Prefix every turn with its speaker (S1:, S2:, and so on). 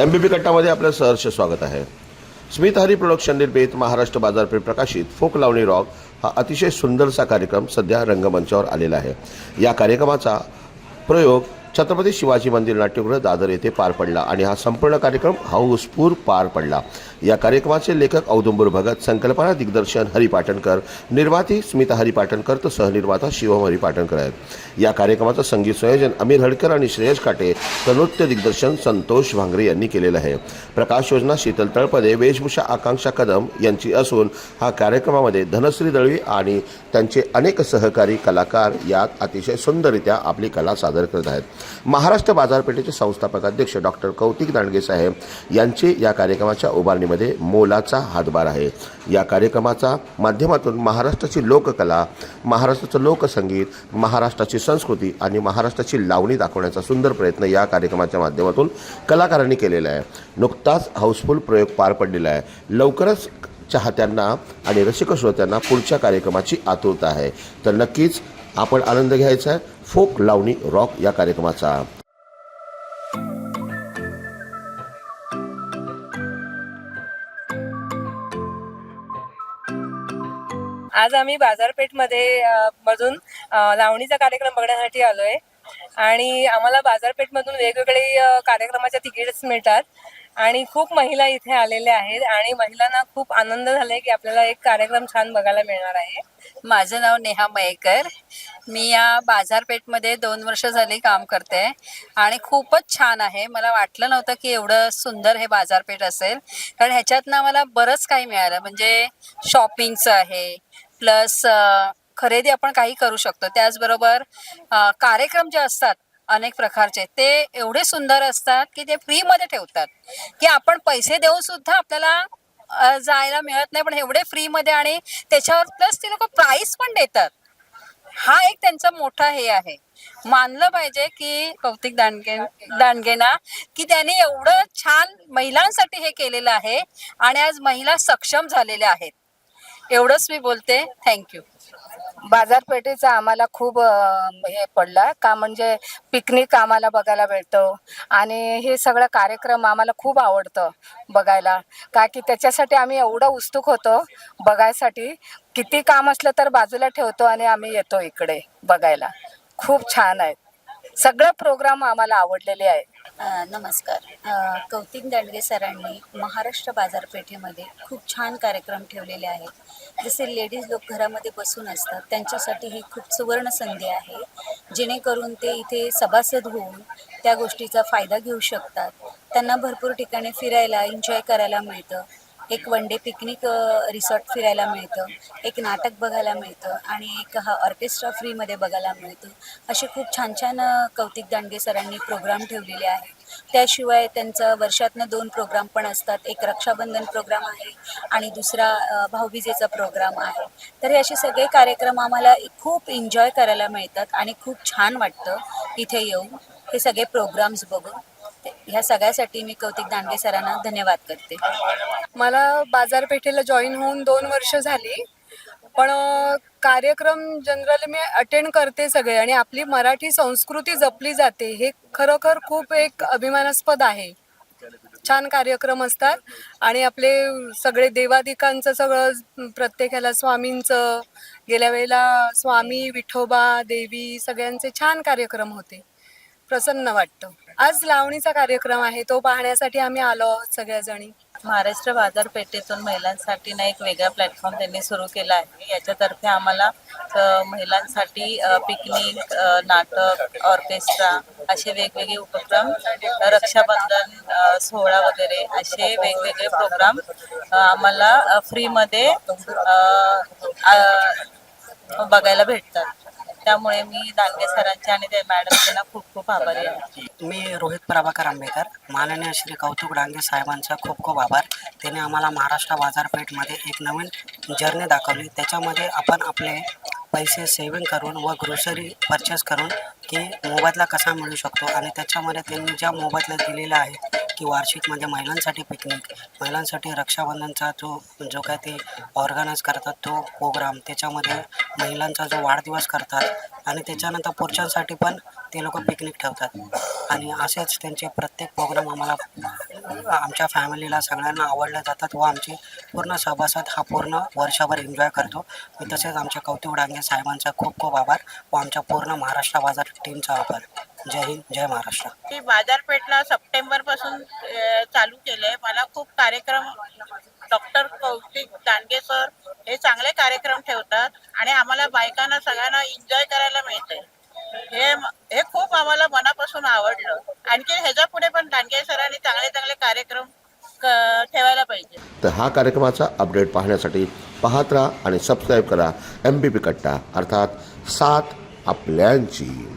S1: M बी P कट्टामध्ये आपलं सहर्ष स्वागत आहे. स्मित हरी प्रोडक्शन निर्मित महाराष्ट्र बाजारपेठ प्रकाशित फोक लावणी रॉक हा अतिशय सुंदरसा कार्यक्रम सध्या रंगमंचावर आलेला आहे. या कार्यक्रमाचा प्रयोग छत्रपती शिवाजी मंदिर नाट्यगृह दादर येथे पार पडला आणि हा संपूर्ण कार्यक्रम हाऊसपूर पार पडला. या कार्यक्रमाचे लेखक औदुंबर भगत संकल्पना दिग्दर्शन हरी पाटणकर निर्माती स्मिता हरी पाटणकर तर सहनिर्माता शिवम हरी पाटणकर आहेत. या कार्यक्रमाचं संगीत संयोजन अमीर हडकर आणि श्रेयस काटे तर नृत्य दिग्दर्शन संतोष भांगरे यांनी केलेलं आहे. प्रकाश योजना शीतल तळपदे वेशभूषा आकांक्षा कदम यांची असून हा कार्यक्रमामध्ये धनश्री दळवी आणि त्यांचे अनेक सहकारी कलाकार यात अतिशय सुंदररित्या आपली कला सादर करत आहेत. महाराष्ट्र बाजारपेठेचे संस्थापक अध्यक्ष डॉक्टर कौतिक दांडगे साहेब यांचे या कार्यक्रमाच्या उभारणीमध्ये मोलाचा हातभार आहे. या कार्यक्रमाचा माध्यमातून महाराष्ट्राची लोककला महाराष्ट्राचं लोकसंगीत महाराष्ट्राची संस्कृती आणि महाराष्ट्राची लावणी दाखवण्याचा सुंदर प्रयत्न या कार्यक्रमाच्या माध्यमातून कलाकारांनी केलेला आहे. नुकताच हाऊसफुल प्रयोग पार पडलेला आहे. लवकरच चाहत्यांना आणि रसिक श्रोत्यांना पुढच्या कार्यक्रमाची आतुरता आहे. तर नक्कीच आपण आनंद घ्यायचा आहे. फोक लावणी रॉक या कार्यक्रमाचा.
S2: आज आम्ही बाजारपेठमध्ये मधून लावणीचा कार्यक्रम बघण्यासाठी आलोय. आणि आम्हाला बाजारपेठमधून वेगवेगळे कार्यक्रमाच्या तिकीट्स मिळतात. आणि खूप महिला इथे आलेल्या आहेत आणि महिलांना खूप आनंद झालाय की आपल्याला एक कार्यक्रम छान बघायला मिळणार आहे.
S3: माझं नाव नेहा मयेकर. मी या बाजारपेठमध्ये दोन वर्ष झाली काम करते आणि खूपच छान आहे. मला वाटलं नव्हतं की एवढं सुंदर हे बाजारपेठ असेल. कारण ह्याच्यातनं मला बरंच काही मिळालं. म्हणजे शॉपिंगचं आहे प्लस खरेदी आपण काही करू शकतो. त्याचबरोबर कार्यक्रम जे असतात अनेक प्रकारचे. ते एवढे सुंदर असतात की ते फ्रीमध्ये ठेवतात. की आपण पैसे देऊन सुद्धा आपल्याला जायला मिळत नाही पण एवढे फ्रीमध्ये आणि त्याच्यावर प्लस ते लोक प्राईस पण देतात. हा एक त्यांचा मोठा हे आहे. मानलं पाहिजे की कौतिक दांडगे दांडगेना की त्यांनी एवढं छान महिलांसाठी हे केलेलं आहे आणि आज महिला सक्षम झालेल्या आहेत. एवढंच मी बोलते. थँक्यू
S4: बाजारपेठेचा आम्हाला खूप अ, हे पडला. का म्हणजे पिकनिक आम्हाला बघायला भेटतो. आणि हे सगळं कार्यक्रम आम्हाला खूप आवडतं बघायला. का की त्याच्यासाठी आम्ही एवढं उत्सुक होतो बघायसाठी. किती काम असलं तर बाजूला ठेवतो आणि आम्ही येतो इकडे बघायला. खूप छान आहेत सगळं प्रोग्राम आम्हाला आवडलेले आहे.
S5: नमस्कार. कौतिक दांडगे सरांनी महाराष्ट्र बाजारपेठेमध्ये खूप छान कार्यक्रम ठेवलेले आहेत. जसे लेडीज लोक घरामध्ये बसून असतात त्यांच्यासाठी ही खूप सुवर्ण संधी आहे. जेणेकरून ते इथे सभासद होऊन त्या गोष्टीचा फायदा घेऊ शकतात. त्यांना भरपूर ठिकाणी फिरायला एन्जॉय करायला मिळतं. एक वन डे पिकनिक रिसॉर्ट फिरायला मिळतं. एक नाटक बघायला मिळतं आणि एक हा ऑर्केस्ट्रा फ्रीमध्ये बघायला मिळतं. असे खूप छान छान कौतिक दांडगे सरांनी प्रोग्राम ठेवलेले आहेत. त्याशिवाय त्यांचं वर्षातनं दोन प्रोग्राम पण असतात. एक रक्षाबंधन प्रोग्राम आहे आणि दुसरा भाऊबीजेचा प्रोग्राम आहे. तर हे असे सगळे कार्यक्रम आम्हाला खूप एन्जॉय करायला मिळतात आणि खूप छान वाटतं. इथे येऊन हे सगळे प्रोग्राम्स बघून. ह्या सगळ्यासाठी मी कौतिक दांडगे सरांना धन्यवाद करते.
S2: मला बाजारपेठेला जॉईन होऊन दोन वर्ष झाली पण कार्यक्रम जनरली मी अटेंड करते सगळे आणि आपली मराठी संस्कृती जपली जाते हे खरोखर खूप एक अभिमानास्पद आहे. छान कार्यक्रम असतात आणि आपले सगळे देवादिकांचं सगळं प्रत्येकाला स्वामींचं गेल्या वेळेला स्वामी विठोबा देवी सगळ्यांचे छान कार्यक्रम होते. प्रसन्न वाटतं. आज लावणीचा कार्यक्रम आहे तो पाहण्यासाठी आम्ही आलो आहोत सगळ्याजणी.
S6: महाराष्ट्र बाजारपेठेतून महिलांसाठी ना एक वेगळा प्लॅटफॉर्म त्यांनी सुरू केला आहे. याच्यातर्फे आम्हाला महिलांसाठी पिकनिक नाटक ऑर्केस्ट्रा असे वेगवेगळे उपक्रम रक्षाबंधन सोहळा वगैरे असे वेगवेगळे प्रोग्राम आम्हाला फ्रीमध्ये बघायला भेटतात. त्यामुळे मी दानवे सरांचे आणि त्या मॅडमचे खूप खूप आभारी आहे.
S7: मी रोहित प्रभाकर आंबेकर माननीय श्री कौतुक डांगे साहेबांचा खूप खूप आभार. त्याने आम्हाला महाराष्ट्र बाजारपेठमध्ये एक नवीन जर्नी दाखवली. त्याच्यामध्ये आपण आपले पैसे सेविंग करून व ग्रोसरी परचेस करून की मोबदला कसा मिळू शकतो आणि त्याच्यामध्ये त्यांनी ज्या मोबदला दिलेला आहे की वार्षिकमध्ये महिलांसाठी पिकनिक महिलांसाठी रक्षाबंधनचा जो जो काय ते ऑर्गनाईज करतात तो प्रोग्राम त्याच्यामध्ये महिलांचा जो वाढदिवस करतात आणि त्याच्यानंतर पुरुषांसाठी पण ते लोक पिकनिक ठेवतात. आणि असेच त्यांचे प्रत्येक प्रोग्राम आम्हाला आमच्या फॅमिलीला सगळ्यांना आवडले जातात व आमचे पूर्ण सभासद हा पूर्ण वर्षभर एन्जॉय करतो. मी तसेच आमच्या कौतुक डांगे साहेबांचा खूप खूप आभार व आमच्या पूर्ण महाराष्ट्र बाजार टीमचा आभार. जय हिंद जय महाराष्ट्र.
S8: ती बाजारपेठला सप्टेंबरपासून चालू केलंय. मला खूप कार्यक्रम डॉक्टर कौतिक दांडगे सर हे चांगले कार्यक्रम ठेवतात आणि आम्हाला बायकांना सगळ्यांना एन्जॉय करायला मिळते हे म- हे खूप आम्हाला मनापासून आवडलं. आणखी ह्याच्या पुढे पण दांडगे सरांनी चांगले चांगले कार्यक्रम ठेवायला पाहिजे.
S1: तर हा कार्यक्रमाचा अपडेट पाहण्यासाठी पाहत राहा आणि सबस्क्राईब करा एम बी पी कट्टा. अर्थात सात आपल्यांची.